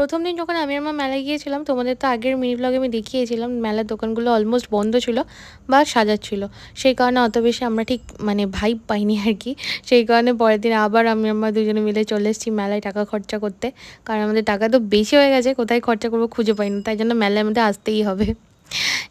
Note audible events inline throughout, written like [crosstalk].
প্রথম দিন যখন আমি মা মেলায় গিয়েছিলাম, তোমাদের তো আগের মিনি ব্লগে আমি দেখিয়েছিলাম, মেলার দোকানগুলো অলমোস্ট বন্ধ ছিল বা সাজাচ্ছিল। সেই কারণে অত বেশি আমরা ঠিক মানে ভাইব পাইনি আর কি। সেই কারণে পরের দিন আবার আমি মা দুজনে মিলে চলে এসেছি মেলায় টাকা খরচা করতে। কারণ আমাদের টাকা তো বেশি হয়ে গেছে, কোথায় খরচা করব খুঁজে পাইনি, তাই জন্য মেলায় আমাদের আসতেই হবে।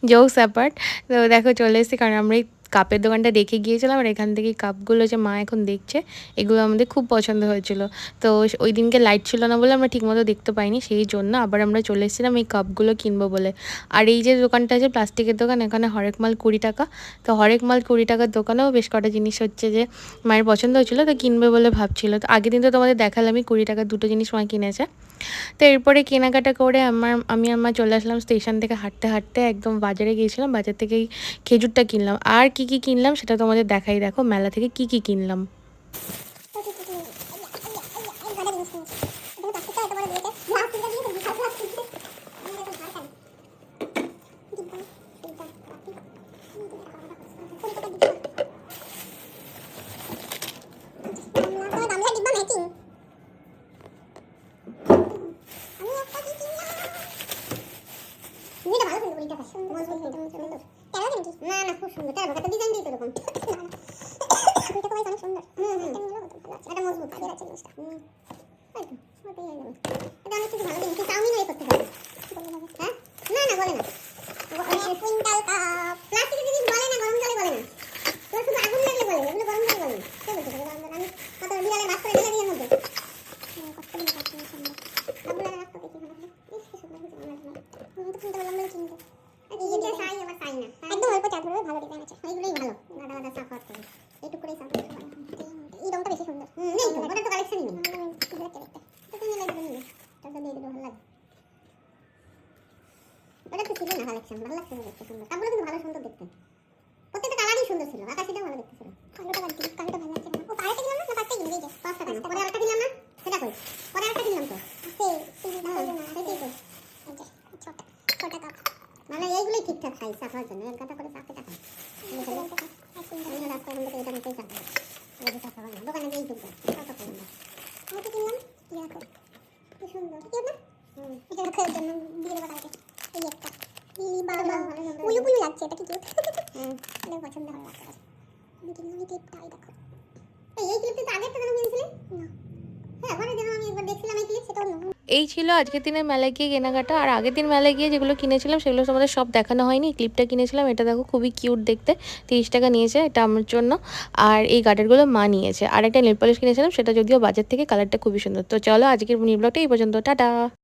জোকস অ্যাপার্ট তো দেখো চলে এসেছি, কারণ আমরা কাপের দোকানটা দেখে গিয়েছিলাম আর এখান থেকে কাপগুলো যে মা এখন দেখছে, এগুলো আমাদের খুব পছন্দ হয়েছিল। তো ওই দিনকে লাইট ছিল না বলে আমরা ঠিকমতো দেখতে পাইনি, সেই জন্য আবার আমরা চলে এসেছিলাম এই কাপগুলো কিনবো বলে। আর এই যে দোকানটা আছে প্লাস্টিকের দোকান, এখানে হরেক মাল কুড়ি টাকা। তো হরেক মাল কুড়ি টাকার দোকানেও বেশ কটা জিনিস হচ্ছে যে মায়ের পছন্দ হয়েছিল, তো কিনবে বলে ভাবছিল। তো আগের দিন তো তোমাদের দেখালামই কুড়ি টাকার দুটো জিনিস মা কিনেছে। তো এরপরে কেনাকাটা করে আমার, আমি আমার চলে আসলাম স্টেশন থেকে হাঁটতে হাঁটতে, একদম বাজারে গিয়েছিলাম, বাজার থেকে এই খেজুরটা কিনলাম। আর কি কি কিনলাম সেটা তোমাদের দেখাই দেখো মেলা থেকে কি কি কিনলাম। না না খুব সুন্দর। তার একটা ডিজাইন দিয়েছে এরকম [laughs] এটা অনেক সুন্দর। হুম। হুম এটা মজবুত আগের আছে জিনিসটা হুম এই তো ওটাই হয়ে যাবে এটা অনেক কিছু ভালো জিনিস চাউমিন হয়ে করতে পারবে হ্যাঁ না না বলে না কুইন্টাল কাপ প্লাস্টিকের জিনিস বলে না গরম জলে বলে না তোর শুধু আগুন লাগলে বলে এগুলো গরম জলে বলে না কে বলছে তোকে গরম জল আমি কত বিড়ালে বাস করে ঢেলে দিয়ে মধ্যে কষ্ট করে কাটতে সুন্দর আগুন লাগা রাখতো দেখি ভালো ইস কি সুন্দর হয়েছে আমার জন্য আমি তো কিনতে বললাম বলে কিনতে এটা সাই আবার সাই না একদম অল্প চার ধরবে ভালো ডিজাইন আছে এইগুলোই ভালো গাদা গাদা সাফ হওয়ার থেকে এইটুকু এই রংটা বেশি সুন্দর হুম নেই তো ওটা তো কালেকশনই নেই ভালো লাগছে দেখতে এটা নিয়ে লাগবে নিয়ে এটা দিয়ে দিলে ভালো লাগবে ওটা তো ছিল না কালেকশন ভালো লাগছে দেখতে সুন্দর কাপড়টা কিন্তু ভালো সুন্দর দেখতে প্রত্যেকটা কালারই সুন্দর ছিল আকাশিটাও ভালো দেখতে ছিল কালোটা বাদ কালোটা ভালো লাগছে ও পাড়াটা কিনলাম না না পাঁচটা কিনবে এই যে পাঁচটা কিনলাম পরে আরেকটা কিনলাম না সেটা কই পরে আরেকটা কিনলাম তো আছে তুমি ভালো না সেটাই তো ছোট ছোট কাপ মানে এইগুলোই ঠিকঠাক খাই সাফার জন্য এক গাদা করে সাফে টাকা আমি রাস্তায় আমরা এটা নিতেই চাই এই যে সাফা বানাবো দোকানে গিয়েই ঢুকবো কত করে আমরা আমি তো কিনলাম কি রাখো কি সুন্দর কি না রাখার জন্য দিয়ে দেবো কালকে এই একটা। লিলি বাবা উলু পুলু লাগছে এটা কি কিউট পছন্দ হলো লাগছে আমি এই ক্লিপটা এই দেখো। এই এই ক্লিপটা তো আগের তো কেন কিনেছিলে? না। হ্যাঁ ঘরে যেন আমি একবার দেখছিলাম এই ক্লিপ সেটা অন্য এই ছিল আজকের দিনের মেলায় গিয়ে কেনাকাটা। আর আগের দিন মেলায় গিয়ে যেগুলো কিনেছিলাম সেগুলো তোমাদের সব দেখানো হয়নি। ক্লিপটা কিনেছিলাম এটা দেখো খুবই কিউট দেখতে। তিরিশ টাকা নিয়েছে এটা আমার জন্য। আর এই গার্ডারগুলো মা নিয়েছে। আর একটা নেল পলিশ কিনেছিলাম সেটা যদিও বাজার থেকে কালারটা খুবই সুন্দর। তো চলো আজকের নিউ ব্লগটা এই পর্যন্ত। টাটা!